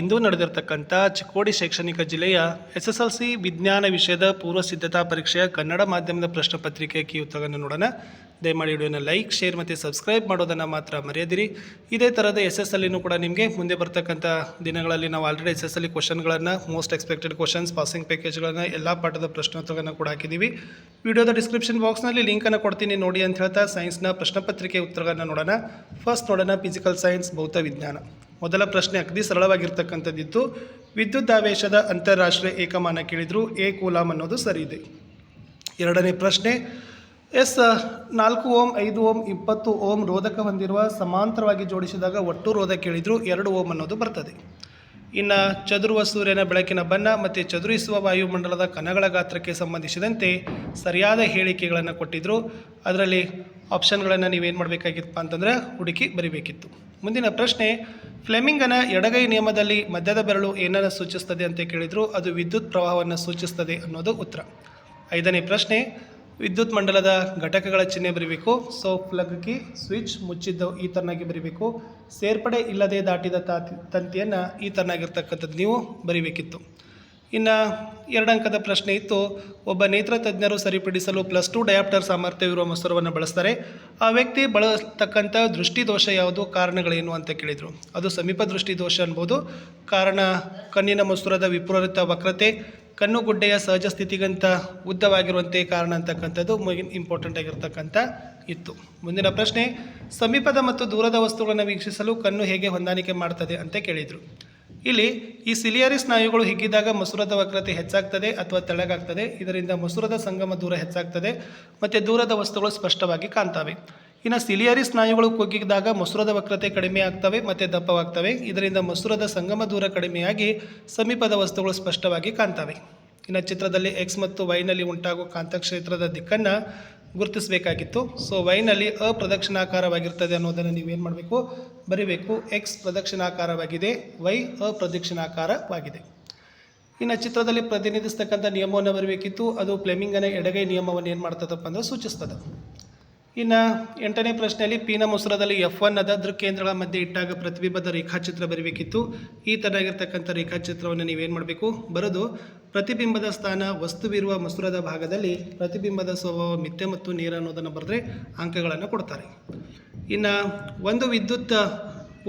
ಇಂದು ನಡೆದಿರತಕ್ಕಂಥ ಚಿಕ್ಕೋಡಿ ಶೈಕ್ಷಣಿಕ ಜಿಲ್ಲೆಯ S S L C ವಿಜ್ಞಾನ ವಿಷಯದ ಪೂರ್ವ ಸಿದ್ಧತಾ ಪರೀಕ್ಷೆಯ ಕನ್ನಡ ಮಾಧ್ಯಮದ ಪ್ರಶ್ನೆ ಪತ್ರಿಕೆ ಕೀ ಉತ್ತರವನ್ನು ನೋಡೋಣ. ದಯಮಾಡಿ ವಿಡಿಯೋನ ಲೈಕ್, ಶೇರ್ ಮತ್ತು ಸಬ್ಸ್ಕ್ರೈಬ್ ಮಾಡೋದನ್ನು ಮಾತ್ರ ಮರೆಯದಿರಿ. ಇದೇ ಥರದ ಎಸ್ ಎಸ್ ಎಲ್ಲಿನೂ ಕೂಡ ನಿಮಗೆ ಮುಂದೆ ಬರ್ತಕ್ಕಂಥ ದಿನಗಳಲ್ಲಿ ನಾವು ಆಲ್ರೆಡಿ ಎಸ್ ಎಸ್ ಎಲ್ ಕ್ವಶನ್ಗಳನ್ನು ಮೋಸ್ಟ್ ಎಕ್ಸ್ಪೆಕ್ಟೆಡ್ ಕ್ವಶನ್ಸ್ ಪಾಸಿಂಗ್ ಪ್ಯಾಕೇಜ್ಗಳನ್ನು ಎಲ್ಲ ಪಾಠದ ಪ್ರಶ್ನೋತ್ತರಗಳನ್ನು ಕೂಡ ಹಾಕಿದ್ದೀವಿ ವಿಡಿಯೋದ ಡಿಸ್ಕ್ರಿಪ್ಷನ್ ಬಾಕ್ಸ್ನಲ್ಲಿ ಲಿಂಕನ್ನು ಕೊಡ್ತೀನಿ, ನೋಡಿ ಅಂತ ಹೇಳ್ತಾ ಸೈನ್ಸ್ನ ಪ್ರಶ್ನೆ ಪತ್ರಿಕೆ ಉತ್ತರಗಳನ್ನು ನೋಡೋಣ. ಫಸ್ಟ್ ನೋಡೋಣ ಫಿಸಿಕಲ್ ಸೈನ್ಸ್ ಭೌತ ವಿಜ್ಞಾನ. ಮೊದಲ ಪ್ರಶ್ನೆ ಅಗದಿ ಸರಳವಾಗಿರ್ತಕ್ಕಂಥದ್ದಿತ್ತು. ವಿದ್ಯುದಾವೇಶದ ಅಂತಾರಾಷ್ಟ್ರೀಯ ಏಕಮಾನ ಕೇಳಿದ್ರು, ಎ ಕೂಲಾಮ್ ಅನ್ನೋದು ಸರಿ ಇದೆ ಎರಡನೇ ಪ್ರಶ್ನೆ, ಎಸ್, ನಾಲ್ಕು ಓಮ್, ಐದು ಓಮ್, ಇಪ್ಪತ್ತು ಓಮ್ ರೋಧಕ ಹೊಂದಿರುವ ಸಮಾಂತರವಾಗಿ ಜೋಡಿಸಿದಾಗ ಒಟ್ಟು ರೋಧ ಕೇಳಿದ್ರು, ಎರಡು ಓಮ್ ಅನ್ನೋದು ಬರ್ತದೆ. ಇನ್ನು ಚದುರುವ ಸೂರ್ಯನ ಬೆಳಕಿನ ಬಣ್ಣ ಮತ್ತು ಚದುರಿಸುವ ವಾಯುಮಂಡಲದ ಕಣಗಳ ಗಾತ್ರಕ್ಕೆ ಸಂಬಂಧಿಸಿದಂತೆ ಸರಿಯಾದ ಹೇಳಿಕೆಗಳನ್ನು ಕೊಟ್ಟಿದ್ದರು ಅದರಲ್ಲಿ ಆಪ್ಷನ್ಗಳನ್ನು ನೀವೇನು ಮಾಡಬೇಕಾಗಿತ್ತಪ್ಪ ಅಂತಂದರೆ ಹುಡುಕಿ ಬರಿಬೇಕಿತ್ತು. ಮುಂದಿನ ಪ್ರಶ್ನೆ, ಫ್ಲೆಮಿಂಗನ ಎಡಗೈ ನಿಯಮದಲ್ಲಿ ಮಧ್ಯದ ಬೆರಳು ಏನನ್ನು ಸೂಚಿಸ್ತದೆ ಅಂತ ಕೇಳಿದರು, ಅದು ವಿದ್ಯುತ್ ಪ್ರವಾಹವನ್ನು ಸೂಚಿಸ್ತದೆ ಅನ್ನೋದು ಉತ್ತರ. ಐದನೇ ಪ್ರಶ್ನೆ, ವಿದ್ಯುತ್ ಮಂಡಲದ ಘಟಕಗಳ ಚಿಹ್ನೆ ಬರೀಬೇಕು ಸೊ ಪ್ಲಗ್ ಕಿ, ಸ್ವಿಚ್ ಮುಚ್ಚಿದ್ದು ಈ ಥರನಾಗಿ ಬರೀಬೇಕು, ಸೇರ್ಪಡೆ ಇಲ್ಲದೆ ದಾಟಿದ ತಾತಿ ತಂತಿಯನ್ನು ಈ ಥರನಾಗಿರ್ತಕ್ಕಂಥದ್ದು ನೀವು ಬರೀಬೇಕಿತ್ತು. ಇನ್ನು ಎರಡಂಕದ ಪ್ರಶ್ನೆ ಇತ್ತು. ಒಬ್ಬ ನೇತ್ರ ತಜ್ಞರು ಸರಿಪಡಿಸಲು ಪ್ಲಸ್ ಟು ಡಯಾಪ್ಟರ್ ಸಾಮರ್ಥ್ಯವಿರುವ ಮೊಸರವನ್ನು ಬಳಸ್ತಾರೆ. ಆ ವ್ಯಕ್ತಿ ಬಳಸ್ತಕ್ಕಂಥ ದೃಷ್ಟಿದೋಷ ಯಾವುದು, ಕಾರಣಗಳೇನು ಅಂತ ಕೇಳಿದರು. ಅದು ಸಮೀಪ ದೃಷ್ಟಿದೋಷ ಅನ್ಬೋದು. ಕಾರಣ, ಕಣ್ಣಿನ ಮೊಸರದ ವಿಪರೀತ ವಕ್ರತೆ ಕಣ್ಣುಗುಡ್ಡೆಯ ಸಹಜ ಸ್ಥಿತಿಗಿಂತ ಉದ್ದವಾಗಿರುವಂತೆ ಕಾರಣ ಅಂತಕ್ಕಂಥದ್ದು ಇಂಪಾರ್ಟೆಂಟ್ ಆಗಿರ್ತಕ್ಕಂಥ ಇತ್ತು. ಮುಂದಿನ ಪ್ರಶ್ನೆ, ಸಮೀಪದ ಮತ್ತು ದೂರದ ವಸ್ತುಗಳನ್ನು ವೀಕ್ಷಿಸಲು ಕಣ್ಣು ಹೇಗೆ ಹೊಂದಾಣಿಕೆ ಮಾಡ್ತದೆ ಅಂತ ಕೇಳಿದರು. ಇಲ್ಲಿ ಈ ಸಿಲಿಯರಿ ಸ್ನಾಯುಗಳು ಹಿಗ್ಗಿದಾಗ ಮಸೂರದ ವಕ್ರತೆ ಹೆಚ್ಚಾಗ್ತದೆ ಅಥವಾ ತೆಳಗಾಗ್ತದೆ. ಇದರಿಂದ ಮಸೂರದ ಸಂಗಮ ದೂರ ಹೆಚ್ಚಾಗ್ತದೆ. ಮತ್ತು ದೂರದ ವಸ್ತುಗಳು ಸ್ಪಷ್ಟವಾಗಿ ಕಾಣ್ತವೆ. ಇನ್ನು ಸಿಲಿಯರಿ ಸ್ನಾಯುಗಳು ಕುಗ್ಗಿದಾಗ ಮಸೂರದ ವಕ್ರತೆ ಕಡಿಮೆ ಆಗ್ತವೆ ಮತ್ತು ದಪ್ಪವಾಗ್ತವೆ. ಇದರಿಂದ ಮಸೂರದ ಸಂಗಮ ದೂರ ಕಡಿಮೆಯಾಗಿ ಸಮೀಪದ ವಸ್ತುಗಳು ಸ್ಪಷ್ಟವಾಗಿ ಕಾಣ್ತವೆ. ಇನ್ನು ಚಿತ್ರದಲ್ಲಿ ಎಕ್ಸ್ ಮತ್ತು ವೈನಲ್ಲಿ ಉಂಟಾಗುವ ಕಾಂತಕ್ಷೇತ್ರದ ದಿಕ್ಕನ್ನು ಗುರುತಿಸಬೇಕಾಗಿತ್ತು. ಸೊ ವೈನಲ್ಲಿ ಅಪ್ರದಕ್ಷಿಣಾಕಾರವಾಗಿರ್ತದೆ ಅನ್ನೋದನ್ನು ನೀವೇನು ಮಾಡಬೇಕು? ಬರೀಬೇಕು. ಎಕ್ಸ್ ಪ್ರದಕ್ಷಿಣಾಕಾರವಾಗಿದೆ. ವೈ ಅಪ್ರದಕ್ಷಿಣಾಕಾರವಾಗಿದೆ. ಇನ್ನು ಚಿತ್ರದಲ್ಲಿ ಪ್ರತಿನಿಧಿಸ್ತಕ್ಕಂಥ ನಿಯಮವನ್ನು ಬರಬೇಕಿತ್ತು. ಅದು ಪ್ಲೆಮಿಂಗನ ಎಡಗೈ ನಿಯಮವನ್ನು ಏನು ಮಾಡ್ತದಪ್ಪ ಅಂದರೆ ಸೂಚಿಸ್ತದೆ. ಇನ್ನು ಎಂಟನೇ ಪ್ರಶ್ನೆಯಲ್ಲಿ ಪೀನ ಮುಸ್ರದಲ್ಲಿ ಎಫ್ ಒನ್ ಅದ, ದೃಕ್ಕೇಂದ್ರಗಳ ಮಧ್ಯೆ ಇಟ್ಟಾಗ ಪ್ರತಿಬಿಂಬದ ರೇಖಾಚಿತ್ರ ಬರಬೇಕಿತ್ತು ಈ ಥರನಾಗಿರ್ತಕ್ಕಂಥ ರೇಖಾಚಿತ್ರವನ್ನು ನೀವೇನು ಮಾಡಬೇಕು? ಬರೆದು ಪ್ರತಿಬಿಂಬದ ಸ್ಥಾನ, ವಸ್ತುವಿರುವ ಮಸೂರದ ಭಾಗದಲ್ಲಿ ಪ್ರತಿಬಿಂಬದ ಸ್ವಭಾವ, ಮಿಥ್ಯ ಮತ್ತು ನೇರ ಅನ್ನೋದನ್ನು ಬರೆದ್ರೆ ಅಂಕಗಳನ್ನು ಕೊಡ್ತಾರೆ. ಇನ್ನು ಒಂದು ವಿದ್ಯುತ್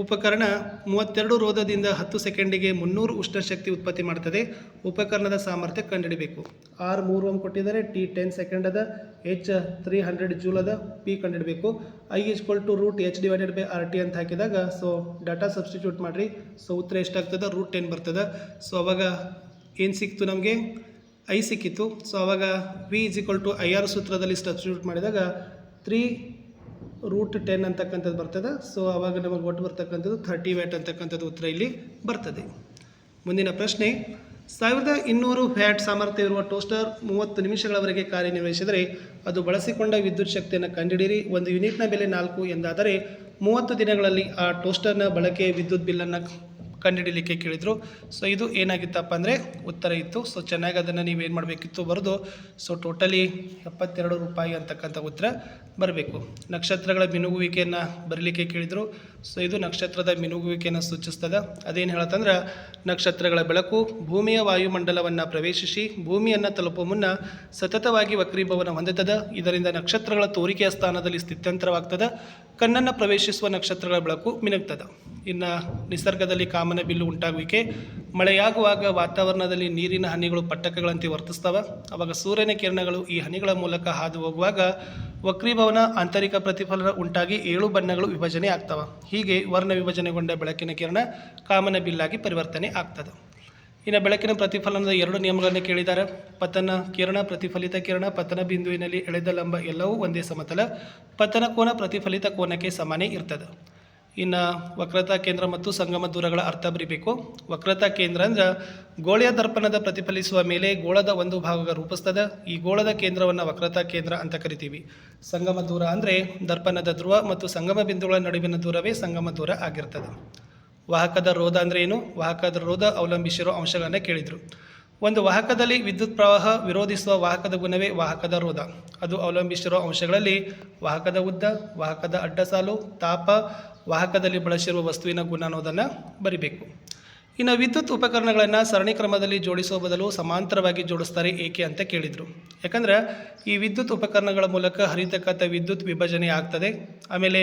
ಉಪಕರಣ ಮೂವತ್ತೆರಡು ರೋಧದಿಂದ ಹತ್ತು ಸೆಕೆಂಡಿಗೆ ಮುನ್ನೂರು ಉಷ್ಣಶಕ್ತಿ ಉತ್ಪತ್ತಿ ಮಾಡ್ತದೆ. ಉಪಕರಣದ ಸಾಮರ್ಥ್ಯ ಕಂಡುಹಿಡಬೇಕು. ಆರ್ ಮೂರು ಓಮ್ ಕೊಟ್ಟಿದ್ದಾರೆ ಟಿ ಟೆನ್ ಸೆಕೆಂಡ್ ಅದ ಎಚ್ ತ್ರೀ ಹಂಡ್ರೆಡ್ ಜೂಲ್ ಅದ P ಕಂಡುಹಿಡಬೇಕು. I equal to root H divided by R T ಅಂತ ಹಾಕಿದಾಗ ಸೊ ಡಾಟಾ ಸಬ್ಸ್ಟಿಟ್ಯೂಟ್ ಮಾಡಿರಿ. ಸೊ ಉತ್ತರ ಎಷ್ಟಾಗ್ತದೆ? ರೂಟ್ ಟೆನ್ ಬರ್ತದೆ. ಸೊ ಅವಾಗ ಏನು ಸಿಕ್ತು ನಮಗೆ? ಐ ಸಿಕ್ಕಿತ್ತು. ಸೊ ಅವಾಗ V is equal to I R ಸೂತ್ರದಲ್ಲಿ ಸಬ್ಸ್ಟಿಟ್ಯೂಟ್ ಮಾಡಿದಾಗ ತ್ರೀ ರೂಟ್ ಟೆನ್ ಅಂತಕ್ಕಂಥದ್ದು ಬರ್ತದೆ. ಸೊ ಆವಾಗ ನಮಗೆ ಒಟ್ಟು ಬರ್ತಕ್ಕಂಥದ್ದು ಥರ್ಟಿ ವ್ಯಾಟ್ ಅಂತಕ್ಕಂಥದ್ದು ಉತ್ತರ ಇಲ್ಲಿ ಬರ್ತದೆ. ಮುಂದಿನ ಪ್ರಶ್ನೆ, ಸಾವಿರದ ಇನ್ನೂರು ವ್ಯಾಟ್ ಸಾಮರ್ಥ್ಯ ಇರುವ ಟೋಸ್ಟರ್ ಮೂವತ್ತು ನಿಮಿಷಗಳವರೆಗೆ ಕಾರ್ಯನಿರ್ವಹಿಸಿದರೆ ಅದು ಬಳಸಿಕೊಂಡ ವಿದ್ಯುತ್ ಶಕ್ತಿಯನ್ನು ಕಂಡುಹಿಡಿಯಿರಿ. ಒಂದು ಯೂನಿಟ್ನ ಬೆಲೆ ನಾಲ್ಕು ಎಂದಾದರೆ ಮೂವತ್ತು ದಿನಗಳಲ್ಲಿ ಆ ಟೋಸ್ಟರ್ನ ಬಳಕೆ ವಿದ್ಯುತ್ ಬಿಲ್ಲನ್ನು ಕಂಡುಹಿಡಿಲಿಕ್ಕೆ ಕೇಳಿದರು. ಸೊ ಇದು ಏನಾಗಿತ್ತಪ್ಪ ಅಂದರೆ ಉತ್ತರ ಇತ್ತು. ಸೊ ಚೆನ್ನಾಗಿ ಅದನ್ನು ನೀವೇನು ಮಾಡಬೇಕಿತ್ತು ಬರೆದು ಸೊ ಟೋಟಲಿ ಎಪ್ಪತ್ತೆರಡು ರೂಪಾಯಿ ಅಂತಕ್ಕಂಥ ಉತ್ತರ ಬರಬೇಕು. ನಕ್ಷತ್ರಗಳ ಬಿನುಗುವಿಕೆಯನ್ನು ಬರಲಿಕ್ಕೆ ಕೇಳಿದರು. ಸೊ ಇದು ನಕ್ಷತ್ರದ ಮಿನುಗುವಿಕೆಯನ್ನು ಸೂಚಿಸ್ತದೆ. ಅದೇನು ಹೇಳತ್ತಂದ್ರೆ, ನಕ್ಷತ್ರಗಳ ಬೆಳಕು ಭೂಮಿಯ ವಾಯುಮಂಡಲವನ್ನು ಪ್ರವೇಶಿಸಿ ಭೂಮಿಯನ್ನು ತಲುಪುವ ಮುನ್ನ ಸತತವಾಗಿ ವಕ್ರೀಭವನ ಹೊಂದುತ್ತದೆ. ಇದರಿಂದ ನಕ್ಷತ್ರಗಳ ತೋರಿಕೆಯ ಸ್ಥಾನದಲ್ಲಿ ಸ್ಥಿತ್ಯಂತರವಾಗ್ತದೆ. ಕಣ್ಣನ್ನು ಪ್ರವೇಶಿಸುವ ನಕ್ಷತ್ರಗಳ ಬೆಳಕು ಮಿನುಗ್ತದೆ. ಇನ್ನು ನಿಸರ್ಗದಲ್ಲಿ ಕಾಮನ ಬಿಲ್ಲು ಉಂಟಾಗುವಿಕೆ ಮಳೆಯಾಗುವಾಗ ವಾತಾವರಣದಲ್ಲಿ ನೀರಿನ ಹನಿಗಳು ಪಟ್ಟಕಗಳಂತೆ ವರ್ತಿಸ್ತವೆ. ಅವಾಗ ಸೂರ್ಯನ ಕಿರಣಗಳು ಈ ಹನಿಗಳ ಮೂಲಕ ಹಾದು ಹೋಗುವಾಗ ವಕ್ರೀಭವನ ಆಂತರಿಕ ಪ್ರತಿಫಲನ ಉಂಟಾಗಿ ಏಳು ಬಣ್ಣಗಳು ವಿಭಜನೆ ಆಗ್ತವೆ. ಹೀಗೆ ವರ್ಣ ವಿಭಜನೆಗೊಂಡ ಬೆಳಕಿನ ಕಿರಣ ಕಾಮನ ಬಿಲ್ಲಾಗಿ ಪರಿವರ್ತನೆ ಆಗ್ತದೆ. ಇನ್ನು ಬೆಳಕಿನ ಪ್ರತಿಫಲನದ ಎರಡು ನಿಯಮಗಳನ್ನು ಕೇಳಿದ್ದಾರೆ ಪತನ ಕಿರಣ, ಪ್ರತಿಫಲಿತ ಕಿರಣ, ಪತನ ಬಿಂದುವಿನಲ್ಲಿ ಎಳೆದ ಲಂಬ ಎಲ್ಲವೂ ಒಂದೇ ಸಮತಲ. ಪತನ ಕೋನ ಪ್ರತಿಫಲಿತ ಕೋನಕ್ಕೆ ಸಮಾನೇ ಇರ್ತದೆ. ಇನ್ನು ವಕ್ರತಾ ಕೇಂದ್ರ ಮತ್ತು ಸಂಗಮ ದೂರಗಳ ಅರ್ಥ ಬರೀಬೇಕು. ವಕ್ರತಾ ಕೇಂದ್ರ ಅಂದ್ರೆ ಗೋಳಿಯ ದರ್ಪಣದ ಪ್ರತಿಫಲಿಸುವ ಮೇಲೆ ಗೋಳದ ಒಂದು ಭಾಗ ರೂಪಿಸ್ತದೆ. ಈ ಗೋಳದ ಕೇಂದ್ರವನ್ನು ವಕ್ರತಾ ಕೇಂದ್ರ ಅಂತ ಕರಿತೀವಿ. ಸಂಗಮ ದೂರ ಅಂದರೆ ದರ್ಪಣದ ಧ್ರುವ ಮತ್ತು ಸಂಗಮ ಬಿಂದುಗಳ ನಡುವಿನ ದೂರವೇ ಸಂಗಮ ದೂರ ಆಗಿರ್ತದೆ. ವಾಹಕದ ರೋಧ ಅಂದರೆ ಏನು? ವಾಹಕದ ರೋಧ ಅವಲಂಬಿಸಿರೋ ಅಂಶಗಳನ್ನು ಕೇಳಿದರು. ಒಂದು ವಾಹಕದಲ್ಲಿ ವಿದ್ಯುತ್ ಪ್ರವಾಹ ವಿರೋಧಿಸುವ ವಾಹಕದ ಗುಣವೇ ವಾಹಕದ ರೋಧ. ಅದು ಅವಲಂಬಿಸಿರುವ ಅಂಶಗಳಲ್ಲಿ ವಾಹಕದ ಉದ್ದ, ವಾಹಕದ ಅಡ್ಡಸಾಲು ತಾಪ, ವಾಹಕದಲ್ಲಿ ಬಳಸಿರುವ ವಸ್ತುವಿನ ಗುಣ ಅನ್ನೋದನ್ನು ಬರಿಬೇಕು. ಇನ್ನು ವಿದ್ಯುತ್ ಉಪಕರಣಗಳನ್ನು ಸರಣಿ ಕ್ರಮದಲ್ಲಿ ಜೋಡಿಸುವ ಬದಲು ಸಮಾಂತರವಾಗಿ ಜೋಡಿಸ್ತಾರೆ ಏಕೆ ಅಂತ ಕೇಳಿದರು. ಯಾಕಂದರೆ ಈ ವಿದ್ಯುತ್ ಉಪಕರಣಗಳ ಮೂಲಕ ಹರಿತಕ್ಕಂಥ ವಿದ್ಯುತ್ ವಿಭಜನೆ ಆಗ್ತದೆ. ಆಮೇಲೆ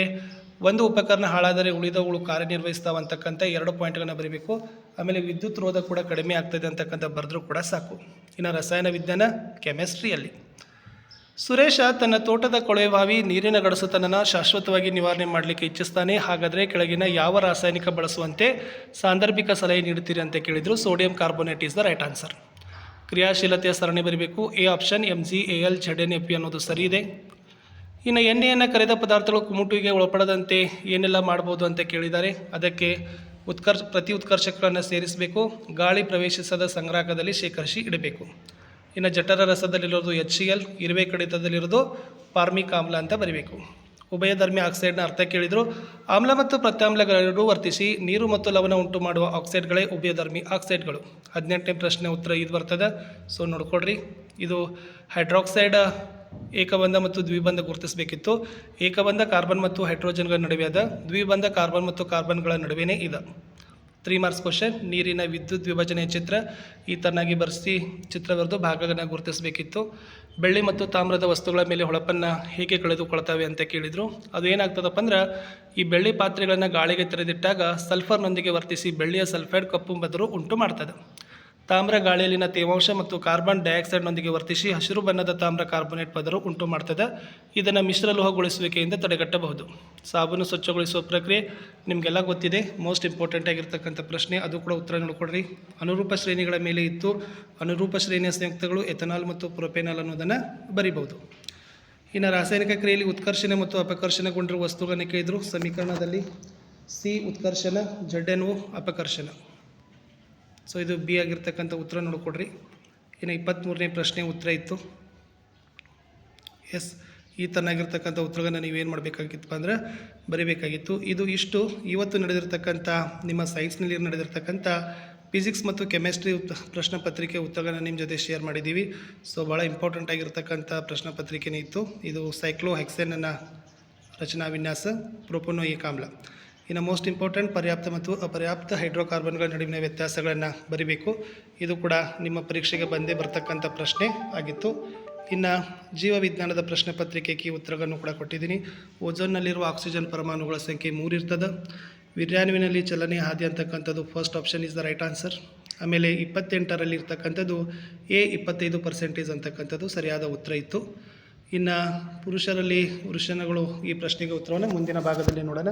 ಒಂದು ಉಪಕರಣ ಹಾಳಾದರೆ ಉಳಿದವುಗಳು ಕಾರ್ಯನಿರ್ವಹಿಸ್ತಾವ ಅಂತಕ್ಕಂಥ ಎರಡು ಪಾಯಿಂಟ್ಗಳನ್ನ ಬರೀಬೇಕು. ಆಮೇಲೆ ವಿದ್ಯುತ್ ರೋಧ ಕೂಡ ಕಡಿಮೆ ಆಗ್ತದೆ ಅಂತಕ್ಕಂಥ ಬರೆದ್ರೂ ಕೂಡ ಸಾಕು. ಇನ್ನು ರಸಾಯನ ವಿಜ್ಞಾನ, ಕೆಮಿಸ್ಟ್ರಿಯಲ್ಲಿ. ಸುರೇಶ ತನ್ನ ತೋಟದ ಕೊಳವೆ ಬಾವಿ ನೀರಿನ ಗಡಸುತನನ ಶಾಶ್ವತವಾಗಿ ನಿವಾರಣೆ ಮಾಡಲಿಕ್ಕೆ ಇಚ್ಛಿಸ್ತಾನೆ. ಹಾಗಾದರೆ ಕೆಳಗಿನ ಯಾವ ರಾಸಾಯನಿಕ ಬಳಸುವಂತೆ ಸಾಂದರ್ಭಿಕ ಸಲಹೆ ನೀಡುತ್ತೀರಿ ಅಂತ ಕೇಳಿದರು sodium carbonate is the right answer. ಕ್ರಿಯಾಶೀಲತೆಯ ಸರಣಿ ಬರಬೇಕು. A option M G A L N F ಅನ್ನೋದು ಸರಿ ಇದೆ. ಇನ್ನು ಎಣ್ಣೆಯನ್ನು ಕರೆದ ಪದಾರ್ಥಗಳು ಕುಮುಟುವಿಗೆ ಒಳಪಡದಂತೆ ಏನೆಲ್ಲ ಮಾಡ್ಬೋದು ಅಂತ ಕೇಳಿದ್ದಾರೆ. ಅದಕ್ಕೆ ಉತ್ಕರ್ಷ, ಪ್ರತಿ ಉತ್ಕರ್ಷಕಗಳನ್ನು ಸೇರಿಸಬೇಕು. ಗಾಳಿ ಪ್ರವೇಶಿಸದ ಸಂಗ್ರಾಹಕದಲ್ಲಿ ಶೇಖರಿಸಿ ಇಡಬೇಕು. ಇನ್ನು ಜಠರ ರಸದಲ್ಲಿರೋದು ಎಚ್ ಸಿ ಎಲ್ ಇರುವೆ ಕಡಿತದಲ್ಲಿರೋದು ಪಾರ್ಮಿಕ್ ಆಮ್ಲ ಅಂತ ಬರೀಬೇಕು. ಉಭಯಧರ್ಮಿ ಆಕ್ಸೈಡ್ನ ಅರ್ಥ ಕೇಳಿದರು. ಆಮ್ಲ ಮತ್ತು ಪ್ರತ್ಯಾಮ್ಲಗಳೆರಡೂ ವರ್ತಿಸಿ ನೀರು ಮತ್ತು ಲವಣ ಉಂಟು ಮಾಡುವ ಆಕ್ಸೈಡ್ಗಳೇ ಉಭಯಧರ್ಮಿ ಆಕ್ಸೈಡ್ಗಳು. ಹದಿನೆಂಟನೇ ಪ್ರಶ್ನೆ ಉತ್ತರ ಇದು ಬರ್ತದೆ. ಸೊ ನೋಡ್ಕೊಡ್ರಿ ಇದು ಹೈಡ್ರಾಕ್ಸೈಡ್ ಏಕಬಂಧ ಮತ್ತು ದ್ವಿಬಂಧ ಗುರುತಿಸಬೇಕಿತ್ತು. ಏಕಬಂಧ ಕಾರ್ಬನ್ ಮತ್ತು ಹೈಡ್ರೋಜನ್ಗಳ ನಡುವೆ ಅದ ದ್ವಿಬಂಧ ಕಾರ್ಬನ್ ಮತ್ತು ಕಾರ್ಬನ್ಗಳ ನಡುವೆನೇ ಇದೆ. ತ್ರೀ ಮಾರ್ಕ್ಸ್ ಕ್ವಶನ್ ನೀರಿನ ವಿದ್ಯುತ್ ವಿಭಜನೆಯ ಚಿತ್ರ. ಈ ತರನಾಗಿ ಬರೆಸಿ ಚಿತ್ರ ಬರೆದು ಭಾಗಗಳನ್ನು ಗುರುತಿಸಬೇಕಿತ್ತು. ಬೆಳ್ಳಿ ಮತ್ತು ತಾಮ್ರದ ವಸ್ತುಗಳ ಮೇಲೆ ಹೊಳಪನ್ನು ಹೇಗೆ ಕಳೆದುಕೊಳ್ತವೆ ಅಂತ ಕೇಳಿದರು. ಅದು ಏನಾಗ್ತದಪ್ಪ ಅಂದ್ರೆ, ಈ ಬೆಳ್ಳಿ ಪಾತ್ರೆಗಳನ್ನು ಗಾಳಿಗೆ ತೆರೆದಿಟ್ಟಾಗ ಸಲ್ಫರ್ನೊಂದಿಗೆ ವರ್ತಿಸಿ ಬೆಳ್ಳಿಯ ಸಲ್ಫೈಡ್ ಕಪ್ಪು ಬದರು ಉಂಟು ಮಾಡ್ತದೆ. ತಾಮ್ರ ಗಾಳಿಯಲ್ಲಿನ ತೇವಾಂಶ ಮತ್ತು ಕಾರ್ಬನ್ ಡೈಆಕ್ಸೈಡ್ನೊಂದಿಗೆ ವರ್ತಿಸಿ ಹಸಿರು ಬಣ್ಣದ ತಾಮ್ರ ಕಾರ್ಬೋನೇಟ್ ಪದರು ಉಂಟು ಮಾಡ್ತದೆ. ಇದನ್ನು ಮಿಶ್ರಲೋಹಗೊಳಿಸುವಿಕೆಯಿಂದ ತಡೆಗಟ್ಟಬಹುದು. ಸಾಬೂನು ಸ್ವಚ್ಛಗೊಳಿಸುವ ಪ್ರಕ್ರಿಯೆ ನಿಮಗೆಲ್ಲ ಗೊತ್ತಿದೆ. ಮೋಸ್ಟ್ ಇಂಪಾರ್ಟೆಂಟ್ ಆಗಿರ್ತಕ್ಕಂಥ ಪ್ರಶ್ನೆ, ಅದು ಕೂಡ ಉತ್ತರ ನೋಡ್ಕೊಡ್ರಿ. ಅನುರೂಪ ಶ್ರೇಣಿಗಳ ಮೇಲೆ ಇತ್ತು. ಅನುರೂಪ ಶ್ರೇಣಿಯ ಸಂಯುಕ್ತಗಳು ಎಥನಾಲ್ ಮತ್ತು ಪ್ರೊಪೆನಾಲ್ ಅನ್ನೋದನ್ನು ಬರಿಬಹುದು. ಇನ್ನು ರಾಸಾಯನಿಕ ಕ್ರಿಯೆಯಲ್ಲಿ ಉತ್ಕರ್ಷಣೆ ಮತ್ತು ಅಪಕರ್ಷಣೆಗೊಂಡಿರುವ ವಸ್ತುಗಳನ್ನು ಕೇಳಿದ್ರು. ಸಮೀಕರಣದಲ್ಲಿ ಸಿ ಉತ್ಕರ್ಷಣ ಜಡ್ ಅಪಕರ್ಷಣ. ಸೊ ಇದು ಬಿ ಆಗಿರ್ತಕ್ಕಂಥ ಉತ್ತರ ನೋಡಿಕೊಡ್ರಿ ಇನ್ನು ಇಪ್ಪತ್ತ್ಮೂರನೇ ಪ್ರಶ್ನೆ ಉತ್ತರ ಇತ್ತು. ಎಸ್ ಈ ಥರನಾಗಿರ್ತಕ್ಕಂಥ ಉತ್ತರಗಳನ್ನು ನೀವೇನು ಮಾಡಬೇಕಾಗಿತ್ತಪ್ಪ ಅಂದ್ರೆ ಬರೀಬೇಕಾಗಿತ್ತು. ಇದು ಇಷ್ಟು. ಇವತ್ತು ನಡೆದಿರ್ತಕ್ಕಂಥ, ನಿಮ್ಮ ಸೈನ್ಸ್ನಲ್ಲಿ ನಡೆದಿರ್ತಕ್ಕಂಥ ಫಿಸಿಕ್ಸ್ ಮತ್ತು ಕೆಮಿಸ್ಟ್ರಿ ಪ್ರಶ್ನೆ ಪತ್ರಿಕೆ ಉತ್ತರಗಳನ್ನು ನಿಮ್ಮ ಜೊತೆ ಶೇರ್ ಮಾಡಿದ್ದೀವಿ ಸೊ ಭಾಳ ಇಂಪಾರ್ಟೆಂಟ್ ಆಗಿರ್ತಕ್ಕಂಥ ಪ್ರಶ್ನೆ ಪತ್ರಿಕೆನೇ ಇತ್ತು. ಇದು ಸೈಕ್ಲೋ ಹೆಕ್ಸೆನನ್ನು ರಚನಾ ವಿನ್ಯಾಸ ಪ್ರೊಪೊನೋಯಿಕ್ ಆಮ್ಲ ಇನ್ನು ಮೋಸ್ಟ್ ಇಂಪಾರ್ಟೆಂಟ್ ಪರ್ಯಾಪ್ತ ಮತ್ತು ಅಪರ್ಯಾಪ್ತ ಹೈಡ್ರೋಕಾರ್ಬನ್ಗಳ ನಡುವಿನ ವ್ಯತ್ಯಾಸಗಳನ್ನು ಬರಿಬೇಕು. ಇದು ಕೂಡ ನಿಮ್ಮ ಪರೀಕ್ಷೆಗೆ ಬಂದೇ ಬರ್ತಕ್ಕಂಥ ಪ್ರಶ್ನೆ ಆಗಿತ್ತು. ಇನ್ನು ಜೀವವಿಜ್ಞಾನದ ಪ್ರಶ್ನೆ ಪತ್ರಿಕೆ ಕೀ ಉತ್ತರಗಳನ್ನು ಕೂಡ ಕೊಟ್ಟಿದ್ದೀನಿ. ಓಜೋನ್ನಲ್ಲಿರುವ ಆಕ್ಸಿಜನ್ ಪರಮಾಣುಗಳ ಸಂಖ್ಯೆ ಮೂರು ಇರ್ತದೆ. ವಿರ್ಯಾನುವಿನಲ್ಲಿ ಚಲನೆ ಹಾದಿ ಅಂತಕ್ಕಂಥದ್ದು first option is the right answer ಆಮೇಲೆ ಇಪ್ಪತ್ತೆಂಟರಲ್ಲಿ ಇರ್ತಕ್ಕಂಥದ್ದು ಎ ಇಪ್ಪತ್ತೈದು ಪರ್ಸೆಂಟೇಜ್ ಅಂತಕ್ಕಂಥದ್ದು ಸರಿಯಾದ ಉತ್ತರ ಇತ್ತು. ಇನ್ನು ಪುರುಷರಲ್ಲಿ ವೃಷಣಗಳು ಈ ಪ್ರಶ್ನೆಗೆ ಉತ್ತರವನ್ನು ಮುಂದಿನ ಭಾಗದಲ್ಲಿ ನೋಡೋಣ.